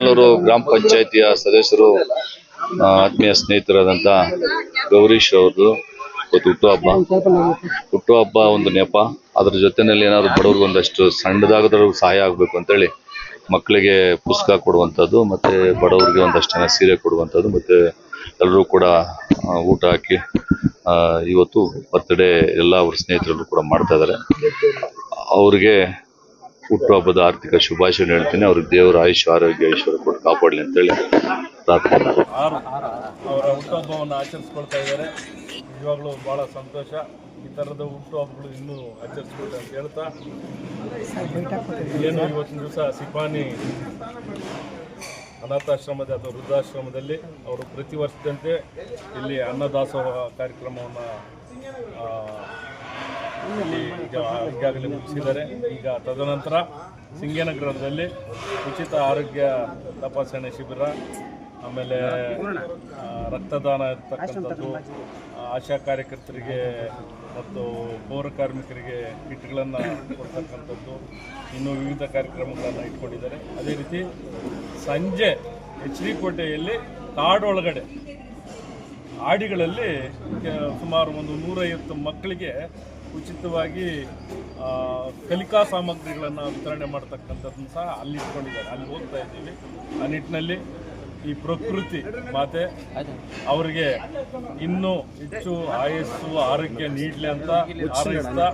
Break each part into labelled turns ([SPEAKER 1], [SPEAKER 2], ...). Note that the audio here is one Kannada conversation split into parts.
[SPEAKER 1] ಬೆಂಗಳೂರು ಗ್ರಾಮ ಪಂಚಾಯಿತಿಯ ಸದಸ್ಯರು ಆತ್ಮೀಯ ಸ್ನೇಹಿತರಾದಂತ ಗೌರೀಶ್ ಅವ್ರದ್ದು, ಇವತ್ತು ಹುಟ್ಟುಹಬ್ಬ ಹುಟ್ಟುಹಬ್ಬ ಒಂದು ನೆಪ. ಅದ್ರ ಜೊತೆನಲ್ಲಿ ಏನಾದ್ರು ಬಡವ್ರಿಗೆ ಒಂದಷ್ಟು ಸಣ್ಣದಾಗದ್ರೂ ಸಹಾಯ ಆಗ್ಬೇಕು ಅಂತೇಳಿ ಮಕ್ಕಳಿಗೆ ಪುಸ್ತಕ ಕೊಡುವಂಥದ್ದು, ಮತ್ತೆ ಬಡವರಿಗೆ ಒಂದಷ್ಟು ಜನ ಸೀರೆ ಕೊಡುವಂಥದ್ದು, ಮತ್ತೆ ಎಲ್ಲರೂ ಕೂಡ ಊಟ ಹಾಕಿ ಇವತ್ತು ಬರ್ತ್ಡೇ ಎಲ್ಲ ಅವ್ರ ಸ್ನೇಹಿತರಲ್ಲೂ ಕೂಡ ಮಾಡ್ತಾ ಇದ್ದಾರೆ. ಅವ್ರಿಗೆ ಹುಟ್ಟುಹಬ್ಬದ ಆರ್ಥಿಕ ಶುಭಾಶಯ ಹೇಳ್ತೀನಿ. ಅವ್ರಿಗೆ ದೇವರ ಆಯುಷ್, ಆರೋಗ್ಯ, ಐಶ್ವರ್ಯ ಕೊಟ್ಟು ಕಾಪಾಡಲಿ ಅಂತೇಳಿ ಪ್ರಾರ್ಥನೆ
[SPEAKER 2] ಅವರ ಹುಟ್ಟುಹಬ್ಬವನ್ನು ಆಚರಿಸ್ಕೊಳ್ತಾ ಇದ್ದಾರೆ. ನಿಜವಾಗ್ಲೂ ಭಾಳ ಸಂತೋಷ. ಈ ಥರದ ಹುಟ್ಟುಹಬ್ಬಗಳು ಇನ್ನೂ ಆಚರಿಸ್ಕೊಳ್ತಾ ಅಂತ ಹೇಳ್ತಾ. ಏನು ಇವತ್ತಿನ ದಿವಸ ಸಿಪಾನಿ ಅನಾಥಾಶ್ರಮದ ಅಥವಾ ವೃದ್ಧಾಶ್ರಮದಲ್ಲಿ ಅವರು ಪ್ರತಿ ವರ್ಷದಂತೆ ಇಲ್ಲಿ ಅನ್ನದಾಸೋಹ ಕಾರ್ಯಕ್ರಮವನ್ನು ಇಲ್ಲಿ ಈಗ ಈಗಾಗಲೇ ಮುಗಿಸಿದ್ದಾರೆ. ಈಗ ತದನಂತರ ಸಿಂಗೇನಗರದಲ್ಲಿ ಉಚಿತ ಆರೋಗ್ಯ ತಪಾಸಣೆ ಶಿಬಿರ, ಆಮೇಲೆ ರಕ್ತದಾನ ಇರ್ತಕ್ಕಂಥದ್ದು ಆಶಾ ಕಾರ್ಯಕರ್ತರಿಗೆ ಮತ್ತು ಪೌರ ಕಾರ್ಮಿಕರಿಗೆ ಕಿಟ್ಗಳನ್ನು ಕೊಡ್ತಕ್ಕಂಥದ್ದು, ಇನ್ನೂ ವಿವಿಧ ಕಾರ್ಯಕ್ರಮಗಳನ್ನು ಇಟ್ಕೊಂಡಿದ್ದಾರೆ. ಅದೇ ರೀತಿ ಸಂಜೆ ಎಚ್ ಡಿ ಕೋಟೆಯಲ್ಲಿ ಕಾಡೊಳಗಡೆ ಆಡಿಗಳಲ್ಲಿ ಸುಮಾರು ಒಂದು ನೂರೈವತ್ತು ಮಕ್ಕಳಿಗೆ ಉಚಿತವಾಗಿ ಕಲಿಕಾ ಸಾಮಗ್ರಿಗಳನ್ನು ವಿತರಣೆ ಮಾಡ್ತಕ್ಕಂಥದ್ದನ್ನು ಸಹ ಅಲ್ಲಿ ಇಟ್ಕೊಂಡಿದ್ದಾರೆ. ಅಲ್ಲಿ ಹೋಗ್ತಾ ಇದ್ದೀವಿ. ಆ ನಿಟ್ಟಿನಲ್ಲಿ ಈ ಪ್ರಕೃತಿ ಮಾತೆ ಅವರಿಗೆ ಇನ್ನೂ ಹೆಚ್ಚು ಆಯಸ್ಸು ಆರೋಗ್ಯ ನೀಡಲಿ ಅಂತ ಹಾರೈಸ್ತಾ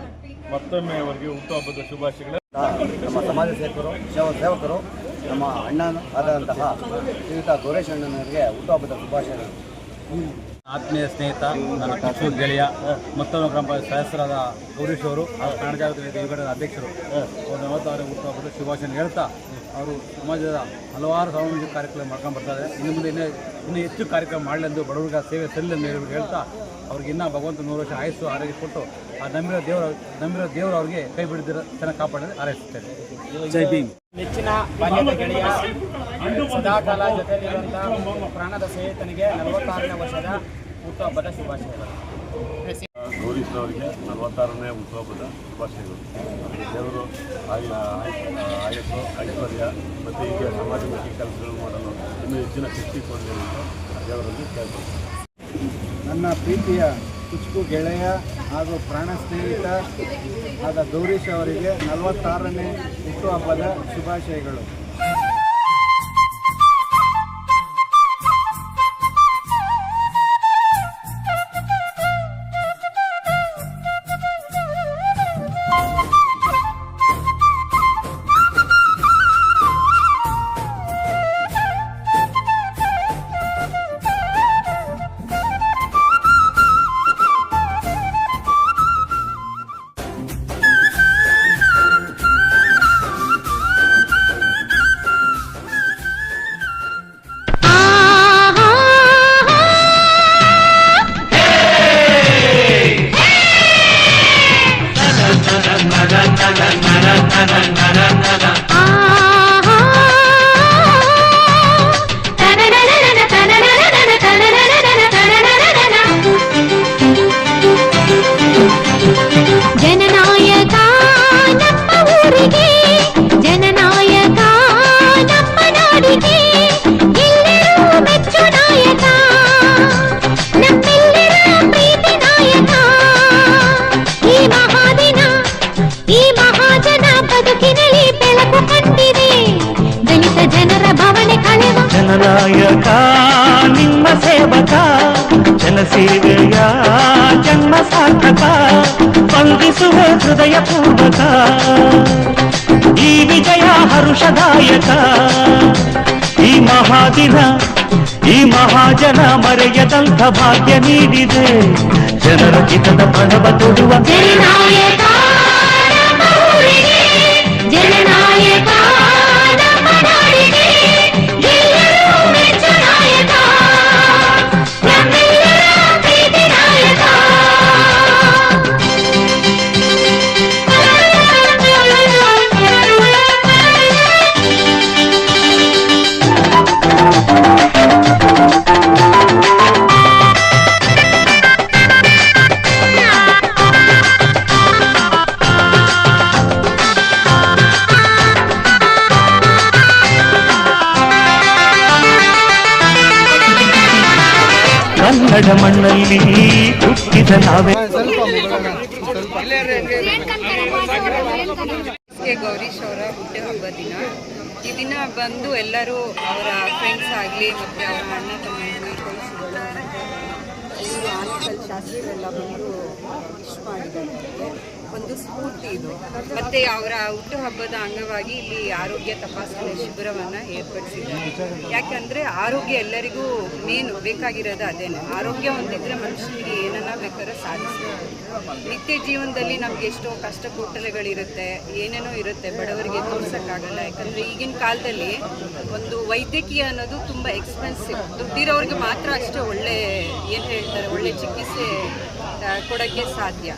[SPEAKER 2] ಮತ್ತೊಮ್ಮೆ ಅವರಿಗೆ ಹುಟ್ಟುಹಬ್ಬದ ಶುಭಾಶಯಗಳು.
[SPEAKER 3] ನಮ್ಮ ಸಮಾಜ ಸೇವಕರು, ಸೇವ ಸೇವಕರು, ನಮ್ಮ ಅಣ್ಣ ಆದಂತಹ ಶ್ರೀಯುತ ಗೌರೇಶ್ ಅಣ್ಣನವರಿಗೆ ಹುಟ್ಟುಹಬ್ಬದ ಶುಭಾಶಯಗಳು.
[SPEAKER 4] ಆತ್ಮೀಯ ಸ್ನೇಹಿತ ನನ್ನ ಕಕ್ಷು ಗೆಳೆಯ ಮತ್ತೊಂದು ಗ್ರಾಮ ಪಂಚಾಯತ್ ಸದಸ್ಯರಾದ ಗೌರೀಶ್ ಅವರು ಹಾಗೂ ಕನ್ನಡ ಜಾಗೃತಿ ವಿಭಾಗದ ಅಧ್ಯಕ್ಷರು. ಅವರು ನಲವತ್ತಾರು ಹುಟ್ಟುಹಬ್ಬದ ಶುಭಾಶಯ ಹೇಳ್ತಾ ಅವರು ಸಮಾಜದ ಹಲವಾರು ಸಾಮಾಜಿಕ ಕಾರ್ಯಕ್ರಮ ಮಾಡ್ಕೊಂಡು ಬರ್ತಾರೆ ಇನ್ನು ಮುಂದೆ ಇನ್ನೂ ಇನ್ನೂ ಹೆಚ್ಚು ಕಾರ್ಯಕ್ರಮ ಮಾಡಲೆಂದು ಬಡವರಿಗೆ ಸೇವೆ ಸಲ್ಲಿ ಎಂದು ಹೇಳಿ ಹೇಳ್ತಾ ಅವ್ರಿಗೆ ಇನ್ನೂ ಭಗವಂತ ನೂರು ವರ್ಷ ಆಯಸ್ಸು ಆರೋಗ್ಯ ಕೊಟ್ಟು ಆ ನಂಬಿರೋ ದೇವರ ನಂಬಿರೋ ದೇವರು ಅವರಿಗೆ ಕೈ ಬಿಡದಿರೋ ಚೆನ್ನಾಗಿ ಕಾಪಾಡಲು ಹಾರೈಸುತ್ತೇನೆ. ಜೈ ಭೀಮ್.
[SPEAKER 5] ನೆಚ್ಚಿನ ಸದಾಕಾಲ ಜೊತೆಯಲ್ಲಿರುವಂತಹ ಪ್ರಾಣದ ಸ್ನೇಹಿತನಿಗೆ ನಲವತ್ತಾರನೇ ವರ್ಷದ ಹುಟ್ಟುಹಬ್ಬದ ಶುಭಾಶಯಗಳು.
[SPEAKER 2] ಗೌರೀಶ್ ಅವರಿಗೆ ನಲವತ್ತಾರನೇ ಹುಟ್ಟುಹಬ್ಬದ ಶುಭಾಶಯಗಳು. ದೇವರು ಆಯ ಆಯಸ್ಸು ಐಶ್ವರ್ಯ ಮತ್ತು ಹೀಗೆ ಸಮಾಜಮುಖಿ ಕೆಲಸಗಳು ಮಾಡಲು ಇನ್ನೂ ಹೆಚ್ಚಿನ ಶಕ್ತಿ ಕೊಡಲಿ ದೇವರಲ್ಲಿ ಕೇಳ್ಬೋದು
[SPEAKER 3] ನನ್ನ ಪ್ರೀತಿಯ ಕುಚುಕು ಗೆಳೆಯ ಹಾಗೂ ಪ್ರಾಣ ಸ್ನೇಹಿತ ಆದ ಗೌರೀಶ್ ಅವರಿಗೆ ನಲವತ್ತಾರನೇ ಹುಟ್ಟುಹಬ್ಬದ ಶುಭಾಶಯಗಳು.
[SPEAKER 6] ಸಾರ್ಥಕ, ಸ್ಪಂದಿಸುವ ಹೃದಯ ಪೂರ್ವಕ ಈ ವಿಜಯ ಹರುಷದಾಯಕ. ಈ ಮಹಾದಿನ, ಈ ಮಹಾಜನ ಮರೆಯದಂಥ ಭಾಗ್ಯ ನೀಡಿದೆ. ಜನರ ಹಿತದ ಪ್ರಣವ ತೊಡುವ ಕನ್ನಡ ಮಣ್ಣಲ್ಲಿ ಹುಟ್ಟಿದ ನಾವೇ.
[SPEAKER 7] ಗೌರೀಶ್ ಅವರ ಹುಟ್ಟುಹಬ್ಬ ದಿನ. ಈ ದಿನ ಬಂದು ಎಲ್ಲರೂ ಅವರ ಫ್ರೆಂಡ್ಸ್ ಆಗಲಿ ಮತ್ತು ಅವರ ಅಣ್ಣ ತಮ್ಮ ಶಾಸ್ತ್ರಿಗಳೆಲ್ಲ ಬಂದು ವಿಶ್ ಮಾಡಿದ್ದಾರೆ. ಒಂದು ಸ್ಫೂರ್ತಿ ಇದು. ಮತ್ತು ಅವರ ಹುಟ್ಟುಹಬ್ಬದ ಅಂಗವಾಗಿ ಇಲ್ಲಿ ಆರೋಗ್ಯ ತಪಾಸಣೆ ಶಿಬಿರವನ್ನು ಏರ್ಪಡಿಸಿದ್ದಾರೆ. ಯಾಕಂದ್ರೆ ಆರೋಗ್ಯ ಎಲ್ಲರಿಗೂ ಮೇನ್, ಬೇಕಾಗಿರೋದು ಅದೇನೆ. ಆರೋಗ್ಯ ಹೊಂದಿದ್ರೆ ಮನುಷ್ಯನಿಗೆ ಏನನ್ನ ಬೇಕಾದ್ರೆ ಸಾಧಿಸ್ಬೋದು. ನಿತ್ಯ ಜೀವನದಲ್ಲಿ ನಮ್ಗೆ ಎಷ್ಟೋ ಕಷ್ಟ ಕೊಟ್ಟಲೆಗಳಿರುತ್ತೆ ಏನೇನೋ ಇರುತ್ತೆ, ಬಡವರಿಗೆ ತೋರ್ಸೋಕ್ಕಾಗಲ್ಲ. ಯಾಕಂದ್ರೆ ಈಗಿನ ಕಾಲದಲ್ಲಿ ಒಂದು ವೈದ್ಯಕೀಯ ಅನ್ನೋದು ತುಂಬ ಎಕ್ಸ್ಪೆನ್ಸಿವ್ ದುಡ್ಡಿರೋರಿಗೆ ಮಾತ್ರ ಅಷ್ಟೇ ಒಳ್ಳೆ, ಏನು ಹೇಳ್ತಾರೆ, ಒಳ್ಳೆ ಚಿಕಿತ್ಸೆ ಕೊಡೋಕ್ಕೆ ಸಾಧ್ಯ.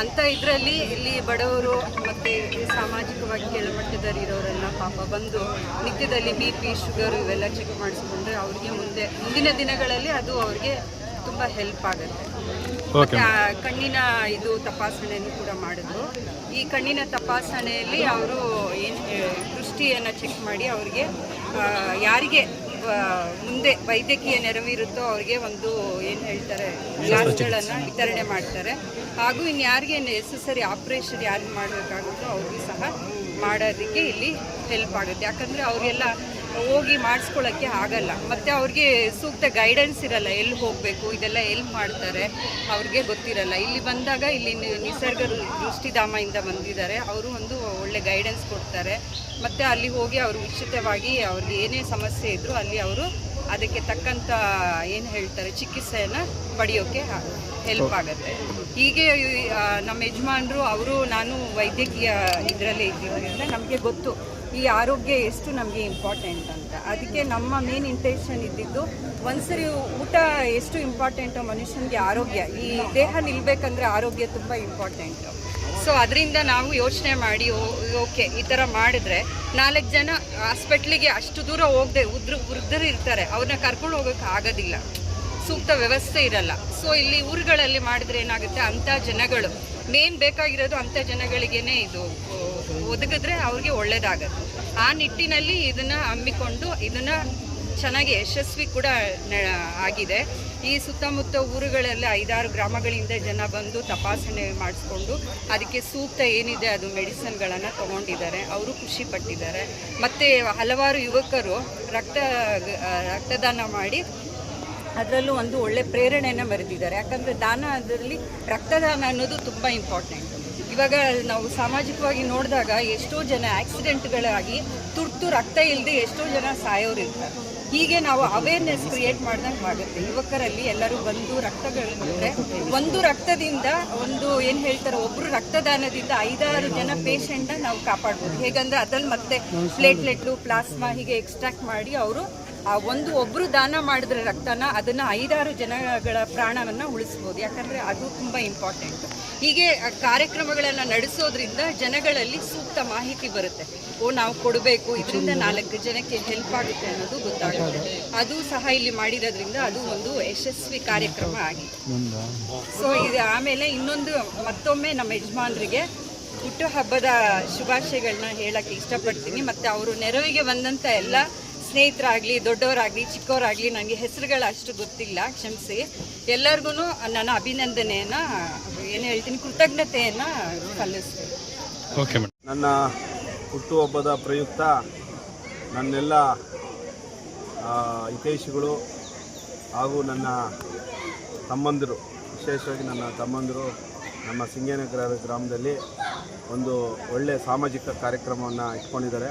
[SPEAKER 7] ಅಂತ ಇದರಲ್ಲಿ ಇಲ್ಲಿ ಬಡವರು ಮತ್ತು ಸಾಮಾಜಿಕವಾಗಿ ಕೆಳಮಟ್ಟದಲ್ಲಿರೋರೆಲ್ಲ ಪಾಪ ಬಂದು ನಿತ್ಯದಲ್ಲಿ ಬಿ ಪಿ ಶುಗರ್ ಇವೆಲ್ಲ ಚೆಕ್ ಮಾಡಿಸ್ಕೊಂಡ್ರೆ ಅವ್ರಿಗೆ ಮುಂದೆ ಮುಂದಿನ ದಿನಗಳಲ್ಲಿ ಅದು ಅವ್ರಿಗೆ ತುಂಬ ಹೆಲ್ಪ್ ಆಗುತ್ತೆ. ಮತ್ತೆ ಕಣ್ಣಿನ ಇದು ತಪಾಸಣೆಯನ್ನು ಕೂಡ ಮಾಡಿದ್ರು. ಈ ಕಣ್ಣಿನ ತಪಾಸಣೆಯಲ್ಲಿ ಅವರು ಏನು ದೃಷ್ಟಿಯನ್ನು ಚೆಕ್ ಮಾಡಿ ಅವರಿಗೆ ಯಾರಿಗೆ ಮುಂದೆ ವೈದ್ಯಕೀಯ ನೆರವಿರುತ್ತೋ ಅವ್ರಿಗೆ ಒಂದು ಏನು ಹೇಳ್ತಾರೆ ಗ್ಲಾಸ್ಗಳನ್ನು ವಿತರಣೆ ಮಾಡ್ತಾರೆ. ಹಾಗೂ ಇನ್ನು ಯಾರಿಗೆ ನೆಸೆಸರಿ ಆಪ್ರೇಷನ್ ಯಾರಿಗೆ ಮಾಡಬೇಕಾಗುತ್ತೋ ಅವ್ರಿಗೆ ಸಹ ಮಾಡೋದಕ್ಕೆ ಇಲ್ಲಿ ಹೆಲ್ಪ್ ಆಗುತ್ತೆ. ಯಾಕಂದರೆ ಅವರಿಗೆಲ್ಲ ಹೋಗಿ ಮಾಡಿಸ್ಕೊಳ್ಳೋಕ್ಕೆ ಆಗಲ್ಲ. ಮತ್ತು ಅವ್ರಿಗೆ ಸೂಕ್ತ ಗೈಡೆನ್ಸ್ ಇರಲ್ಲ ಎಲ್ಲಿ ಹೋಗಬೇಕು ಇದೆಲ್ಲ ಎಲ್ಲಿ ಮಾಡ್ತಾರೆ ಅವ್ರಿಗೆ ಗೊತ್ತಿರಲ್ಲ. ಇಲ್ಲಿ ಬಂದಾಗ ಇಲ್ಲಿ ನಿಸರ್ಗ ದೃಷ್ಟಿಧಾಮದಿಂದ ಬಂದಿದ್ದಾರೆ. ಅವರು ಒಂದು ಒಳ್ಳೆ ಗೈಡೆನ್ಸ್ ಕೊಡ್ತಾರೆ. ಮತ್ತು ಅಲ್ಲಿ ಹೋಗಿ ಅವರು ಉಚಿತವಾಗಿ ಅವ್ರಿಗೆ ಏನೇ ಸಮಸ್ಯೆ ಇದ್ದರೂ ಅಲ್ಲಿ ಅವರು ಅದಕ್ಕೆ ತಕ್ಕಂಥ ಏನು ಹೇಳ್ತಾರೆ, ಚಿಕಿತ್ಸೆಯನ್ನು ಪಡೆಯೋಕ್ಕೆ ಹೆಲ್ಪ್ ಆಗುತ್ತೆ. ಹೀಗೆ ನಮ್ಮ ಯಜಮಾನರು, ಅವರು, ನಾನು ವೈದ್ಯಕೀಯ ಇದರಲ್ಲೇ ಇದ್ದಿದ್ದರಿಂದ ನಮಗೆ ಗೊತ್ತು ಈ ಆರೋಗ್ಯ ಎಷ್ಟು ನಮಗೆ ಇಂಪಾರ್ಟೆಂಟ್ ಅಂತ. ಅದಕ್ಕೆ ನಮ್ಮ ಮೇನ್ ಇಂಟೆನ್ಷನ್ ಇದ್ದಿದ್ದು ಒಂದ್ಸರಿ ಊಟ ಎಷ್ಟು ಇಂಪಾರ್ಟೆಂಟು ಮನುಷ್ಯನಿಗೆ ಆರೋಗ್ಯ, ಈ ದೇಹ ನಿಲ್ಬೇಕಂದ್ರೆ ಆರೋಗ್ಯ ತುಂಬ ಇಂಪಾರ್ಟೆಂಟು ಸೊ ಅದರಿಂದ ನಾವು ಯೋಚನೆ ಮಾಡಿ ಓಕೆ, ಈ ಥರ ಮಾಡಿದ್ರೆ ನಾಲ್ಕು ಜನ ಹಾಸ್ಪಿಟ್ಲಿಗೆ ಅಷ್ಟು ದೂರ ಹೋಗದೆ, ಉದ್ರ, ವೃದ್ಧರು ಇರ್ತಾರೆ. ಅವ್ರನ್ನ ಕರ್ಕೊಂಡು ಹೋಗೋಕೆ ಆಗೋದಿಲ್ಲ. ಸೂಕ್ತ ವ್ಯವಸ್ಥೆ ಇರಲ್ಲ. ಸೊ ಇಲ್ಲಿ ಊರುಗಳಲ್ಲಿ ಮಾಡಿದ್ರೆ ಏನಾಗುತ್ತೆ? ಅಂಥ ಜನಗಳು. ಮೇನ್ ಬೇಕಾಗಿರೋದು ಅಂಥ ಜನಗಳಿಗೇನೆ ಇದು ಒದಗಿದ್ರೆ ಅವ್ರಿಗೆ ಒಳ್ಳೇದಾಗತ್ತೆ. ಆ ನಿಟ್ಟಿನಲ್ಲಿ ಇದನ್ನು ಹಮ್ಮಿಕೊಂಡು, ಇದನ್ನು ಚೆನ್ನಾಗಿ ಯಶಸ್ವಿ ಕೂಡ ಆಗಿದೆ. ಈ ಸುತ್ತಮುತ್ತ ಊರುಗಳಲ್ಲಿ ಐದಾರು ಗ್ರಾಮಗಳಿಂದ ಜನ ಬಂದು ತಪಾಸಣೆ ಮಾಡಿಸ್ಕೊಂಡು ಅದಕ್ಕೆ ಸೂಕ್ತ ಏನಿದೆ ಅದು ಮೆಡಿಸನ್ಗಳನ್ನು ತಗೊಂಡಿದ್ದಾರೆ. ಅವರು ಖುಷಿ ಪಟ್ಟಿದ್ದಾರೆ. ಮತ್ತು ಹಲವಾರು ಯುವಕರು ರಕ್ತ ರಕ್ತದಾನ ಮಾಡಿ ಅದರಲ್ಲೂ ಒಂದು ಒಳ್ಳೆ ಪ್ರೇರಣೆಯನ್ನು ಬರೆದಿದ್ದಾರೆ. ಯಾಕಂದರೆ ದಾನ ಅದರಲ್ಲಿ ರಕ್ತದಾನ ಅನ್ನೋದು ತುಂಬ ಇಂಪಾರ್ಟೆಂಟ್ ಇವಾಗ ನಾವು ಸಾಮಾಜಿಕವಾಗಿ ನೋಡಿದಾಗ ಎಷ್ಟೋ ಜನ ಆಕ್ಸಿಡೆಂಟ್ಗಳಾಗಿ ತುರ್ತು ರಕ್ತ ಇಲ್ಲದೆ ಎಷ್ಟೋ ಜನ ಸಾಯೋರು ಇರ್ತಾರೆ ಹೀಗೆ ನಾವು ಅವೇರ್ನೆಸ್ ಕ್ರಿಯೇಟ್ ಮಾಡ್ದಂಗೆ ಮಾಡುತ್ತೆ. ಯುವಕರಲ್ಲಿ ಎಲ್ಲರೂ ಬಂದು ಕೊಟ್ಟರೆ ಒಂದು ರಕ್ತದಿಂದ ಒಂದು ಏನು ಹೇಳ್ತಾರೆ ಒಬ್ಬರು ರಕ್ತದಾನದಿಂದ ಐದಾರು ಜನ ಪೇಷಂಟ್ನ ನಾವು ಕಾಪಾಡ್ಬೋದು. ಹೇಗಂದ್ರೆ ಅದ್ರಲ್ಲಿ ಮತ್ತೆ ಪ್ಲೇಟ್ಲೆಟ್ಲು ಪ್ಲಾಸ್ಮಾ ಹೀಗೆ ಎಕ್ಸ್ಟ್ರಾಕ್ಟ್ ಮಾಡಿ ಅವರು, ಆ ಒಂದು ಒಬ್ಬರು ದಾನ ಮಾಡಿದ್ರೆ ರಕ್ತನ, ಅದನ್ನು ಐದಾರು ಜನಗಳ ಪ್ರಾಣವನ್ನು ಉಳಿಸ್ಬೋದು. ಯಾಕಂದರೆ ಅದು ತುಂಬ ಇಂಪಾರ್ಟೆಂಟ್ ಹೀಗೆ ಕಾರ್ಯಕ್ರಮಗಳನ್ನು ನಡೆಸೋದ್ರಿಂದ ಜನಗಳಲ್ಲಿ ಸೂಕ್ತ ಮಾಹಿತಿ ಬರುತ್ತೆ. ಓ ನಾವು ಕೊಡಬೇಕು ಇದರಿಂದ ನಾಲ್ಕು ಜನಕ್ಕೆ ಹೆಲ್ಪ್ ಆಗುತ್ತೆ ಅನ್ನೋದು ಗೊತ್ತಾಗುತ್ತೆ. ಅದು ಸಹ ಇಲ್ಲಿ ಮಾಡಿರೋದ್ರಿಂದ ಅದು ಒಂದು ಯಶಸ್ವಿ ಕಾರ್ಯಕ್ರಮ ಆಗಿದೆ. ಸೊ ಇದು ಆಮೇಲೆ ಇನ್ನೊಂದು ಮತ್ತೊಮ್ಮೆ ನಮ್ಮ ಯಜಮಾನರಿಗೆ ಹುಟ್ಟುಹಬ್ಬದ ಶುಭಾಶಯಗಳನ್ನ ಹೇಳಕ್ಕೆ ಇಷ್ಟಪಡ್ತೀನಿ. ಮತ್ತು ಅವರು ನೆರವಿಗೆ ಬಂದಂಥ ಎಲ್ಲ ಸ್ನೇಹಿತರಾಗಲಿ ದೊಡ್ಡವರಾಗಲಿ ಚಿಕ್ಕವರಾಗಲಿ ನನಗೆ ಹೆಸರುಗಳು ಅಷ್ಟು ಗೊತ್ತಿಲ್ಲ ಕ್ಷಮಿಸಿ. ಎಲ್ಲರಿಗೂ ನನ್ನ ಅಭಿನಂದನೆಯನ್ನು ಏನು ಹೇಳ್ತೀನಿ ಕೃತಜ್ಞತೆಯನ್ನು ಸಲ್ಲಿಸ್ತೀನಿ.
[SPEAKER 8] ನನ್ನ ಹುಟ್ಟುಹಬ್ಬದ ಪ್ರಯುಕ್ತ ನನ್ನೆಲ್ಲ ಆ, ಹಿತೈಷಿಗಳು ಹಾಗೂ ನನ್ನ ತಮ್ಮಂದಿರು ವಿಶೇಷವಾಗಿ ನನ್ನ ತಮ್ಮಂದಿರು ನಮ್ಮ ಸಿಂಗೇನಗರ ಗ್ರಾಮದಲ್ಲಿ ಒಂದು ಒಳ್ಳೆಯ ಸಾಮಾಜಿಕ ಕಾರ್ಯಕ್ರಮವನ್ನು ಇಟ್ಕೊಂಡಿದ್ದಾರೆ.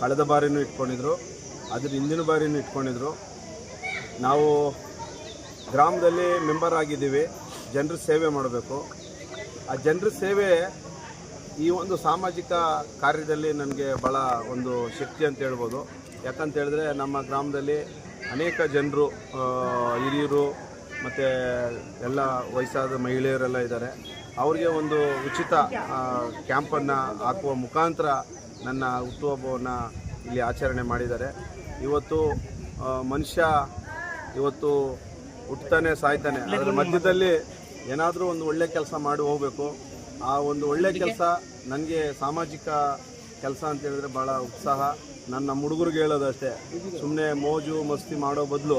[SPEAKER 8] ಕಳೆದ ಬಾರಿನೂ ಇಟ್ಕೊಂಡಿದ್ರು ಅದ್ರ ಹಿಂದಿನ ಬಾರಿನೂ ಇಟ್ಕೊಂಡಿದ್ರು. ನಾವು ಗ್ರಾಮದಲ್ಲಿ ಮೆಂಬರ್ ಆಗಿದ್ದೀವಿ ಜನರ ಸೇವೆ ಮಾಡಬೇಕು. ಆ ಜನರ ಸೇವೆ ಈ ಒಂದು ಸಾಮಾಜಿಕ ಕಾರ್ಯದಲ್ಲಿ ನನಗೆ ಭಾಳ ಒಂದು ಶಕ್ತಿ ಅಂತ ಹೇಳ್ಬೋದು. ಯಾಕಂತ ಹೇಳಿದ್ರೆ ನಮ್ಮ ಗ್ರಾಮದಲ್ಲಿ ಅನೇಕ ಜನರು ಹಿರಿಯರು ಮತ್ತು ಎಲ್ಲ ವಯಸ್ಸಾದ ಮಹಿಳೆಯರೆಲ್ಲ ಇದ್ದಾರೆ. ಅವರಿಗೆ ಒಂದು ಉಚಿತ ಕ್ಯಾಂಪನ್ನು ಹಾಕುವ ಮುಖಾಂತರ ನನ್ನ ಹುಟ್ಟುಹಬ್ಬವನ್ನು ಇಲ್ಲಿ ಆಚರಣೆ ಮಾಡಿದ್ದಾರೆ. ಇವತ್ತು ಮನುಷ್ಯ ಇವತ್ತು ಹುಟ್ಟುತ್ತಾನೆ, ಸಾಯ್ತಾನೆ. ಅದರ ಮಧ್ಯದಲ್ಲಿ ಏನಾದರೂ ಒಂದು ಒಳ್ಳೆ ಕೆಲಸ ಮಾಡಿ ಹೋಗಬೇಕು. ಆ ಒಂದು ಒಳ್ಳೆ ಕೆಲಸ ನನಗೆ ಸಾಮಾಜಿಕ ಕೆಲಸ ಅಂತ ಹೇಳಿದ್ರೆ ಭಾಳ ಉತ್ಸಾಹ. ನನ್ನ ಹುಡುಗರಿಗೆ ಹೇಳೋದಷ್ಟೇ ಸುಮ್ಮನೆ ಮೋಜು ಮಸ್ತಿ ಮಾಡೋ ಬದಲು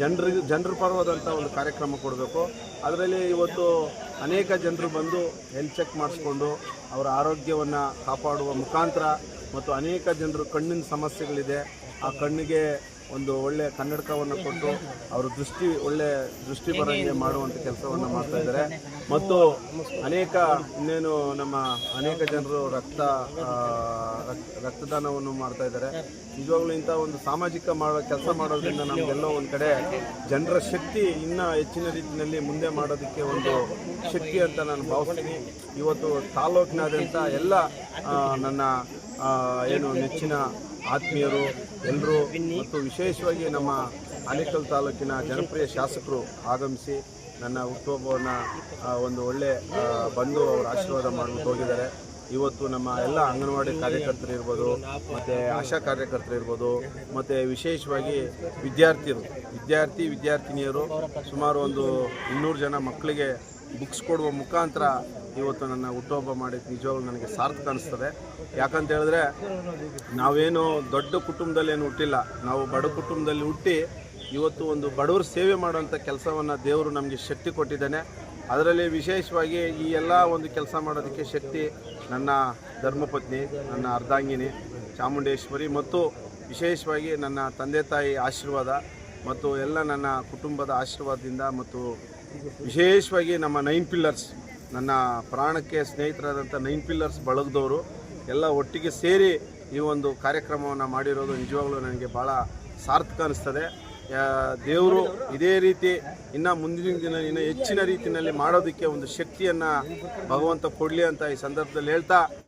[SPEAKER 8] ಜನರಿಗೆ ಜನರ ಪರವಾದಂಥ ಒಂದು ಕಾರ್ಯಕ್ರಮ ಕೊಡಬೇಕು. ಅದರಲ್ಲಿ ಇವತ್ತು ಅನೇಕ ಜನರು ಬಂದು ಹೆಲ್ತ್ ಚೆಕ್ ಮಾಡಿಸ್ಕೊಂಡು ಅವರ ಆರೋಗ್ಯವನ್ನು ಕಾಪಾಡುವ ಮುಖಾಂತರ ಮತ್ತು ಅನೇಕ ಜನರು ಕಣ್ಣಿನ ಸಮಸ್ಯೆಗಳಿದೆ. ಆ ಕಣ್ಣಿಗೆ ಒಂದು ಒಳ್ಳೆ ಕನ್ನಡಕವನ್ನು ಕೊಟ್ಟು ಅವರು ದೃಷ್ಟಿ, ಒಳ್ಳೆ ದೃಷ್ಟಿ ಬರಂಗೆ ಮಾಡುವಂಥ ಕೆಲಸವನ್ನು ಮಾಡ್ತಾ ಇದ್ದಾರೆ. ಮತ್ತು ಅನೇಕ, ಇನ್ನೇನು ನಮ್ಮ ಅನೇಕ ಜನರು ರಕ್ತ ರಕ್ತದಾನವನ್ನು ಮಾಡ್ತಾ ಇದ್ದಾರೆ. ನಿಜವಾಗ್ಲೂ ಇಂಥ ಒಂದು ಸಾಮಾಜಿಕ ಮಾಡೋ ಕೆಲಸ ಮಾಡೋದ್ರಿಂದ ನಮಗೆಲ್ಲೋ ಒಂದು ಕಡೆ ಜನರ ಶಕ್ತಿ ಇನ್ನೂ ಹೆಚ್ಚಿನ ರೀತಿಯಲ್ಲಿ ಮುಂದೆ ಮಾಡೋದಕ್ಕೆ ಒಂದು ಶಕ್ತಿ ಅಂತ ನಾನು ಭಾವಿಸ್ತೀನಿ. ಇವತ್ತು ತಾಲೂಕಿನಾದ್ಯಂತ ಎಲ್ಲ ನನ್ನ ಏನು ನೆಚ್ಚಿನ ಆತ್ಮೀಯರು ಎಲ್ಲರೂ ಮತ್ತು ವಿಶೇಷವಾಗಿ ನಮ್ಮ ಆನೇಕಲ್ ತಾಲೂಕಿನ ಜನಪ್ರಿಯ ಶಾಸಕರು ಆಗಮಿಸಿ ನನ್ನ ಹುಟ್ಟುಹಬ್ಬವನ್ನು ಒಂದು ಒಳ್ಳೆ ಬಂದು ಅವರು ಆಶೀರ್ವಾದ ಮಾಡಲು ಹೋಗಿದ್ದಾರೆ. ಇವತ್ತು ನಮ್ಮ ಎಲ್ಲ ಅಂಗನವಾಡಿ ಕಾರ್ಯಕರ್ತರು ಇರ್ಬೋದು, ಮತ್ತು ಆಶಾ ಕಾರ್ಯಕರ್ತರು ಇರ್ಬೋದು, ಮತ್ತು ವಿಶೇಷವಾಗಿ ವಿದ್ಯಾರ್ಥಿರು ವಿದ್ಯಾರ್ಥಿ, ವಿದ್ಯಾರ್ಥಿನಿಯರು ಸುಮಾರು ಒಂದು ಇನ್ನೂರು ಜನ ಮಕ್ಕಳಿಗೆ ಬುಕ್ಸ್ ಕೊಡುವ ಮುಖಾಂತರ ಇವತ್ತು ನನ್ನ ಹುಟ್ಟುಹಬ್ಬ ಮಾಡಿದ್ದು ನಿಜವಾಗ್ಲೂ ನನಗೆ ಸಾರ್ಥಕ ಅನಿಸ್ತದೆ. ಯಾಕಂತ ಹೇಳಿದ್ರೆ, ನಾವೇನು ದೊಡ್ಡ ಕುಟುಂಬದಲ್ಲಿ ಏನು ಹುಟ್ಟಿಲ್ಲ. ನಾವು ಬಡ ಕುಟುಂಬದಲ್ಲಿ ಹುಟ್ಟಿ ಇವತ್ತು ಒಂದು ಬಡವರ ಸೇವೆ ಮಾಡುವಂಥ ಕೆಲಸವನ್ನು ದೇವರು ನಮಗೆ ಶಕ್ತಿ ಕೊಟ್ಟಿದ್ದಾನೆ. ಅದರಲ್ಲಿ ವಿಶೇಷವಾಗಿ ಈ ಎಲ್ಲ ಒಂದು ಕೆಲಸ ಮಾಡೋದಕ್ಕೆ ಶಕ್ತಿ ನನ್ನ ಧರ್ಮಪತ್ನಿ, ನನ್ನ ಅರ್ಧಾಂಗಿನಿ ಚಾಮುಂಡೇಶ್ವರಿ ಮತ್ತು ವಿಶೇಷವಾಗಿ ನನ್ನ ತಂದೆ ತಾಯಿ ಆಶೀರ್ವಾದ ಮತ್ತು ಎಲ್ಲ ನನ್ನ ಕುಟುಂಬದ ಆಶೀರ್ವಾದದಿಂದ ಮತ್ತು ವಿಶೇಷವಾಗಿ ನಮ್ಮ ನೈನ್ ಪಿಲ್ಲರ್ಸ್ ನನ್ನ ಪ್ರಾಣಕ್ಕೆ ಸ್ನೇಹಿತರಾದಂಥ ನೈನ್ ಪಿಲ್ಲರ್ಸ್ ಬಳಗದವರು ಎಲ್ಲ ಒಟ್ಟಿಗೆ ಸೇರಿ ಈ ಒಂದು ಕಾರ್ಯಕ್ರಮವನ್ನು ಮಾಡಿರೋದು ನಿಜವಾಗ್ಲೂ ನನಗೆ ಭಾಳ ಸಾರ್ಥಕ ಅನಿಸ್ತದೆ. ದೇವರು ಇದೇ ರೀತಿ ಇನ್ನು ಮುಂದಿನ ದಿನ, ಇನ್ನು ಹೆಚ್ಚಿನ ರೀತಿಯಲ್ಲಿ ಮಾಡೋದಕ್ಕೆ ಒಂದು ಶಕ್ತಿಯನ್ನು ಭಗವಂತ ಕೊಡಲಿ ಅಂತ ಈ ಸಂದರ್ಭದಲ್ಲಿ ಹೇಳ್ತಾ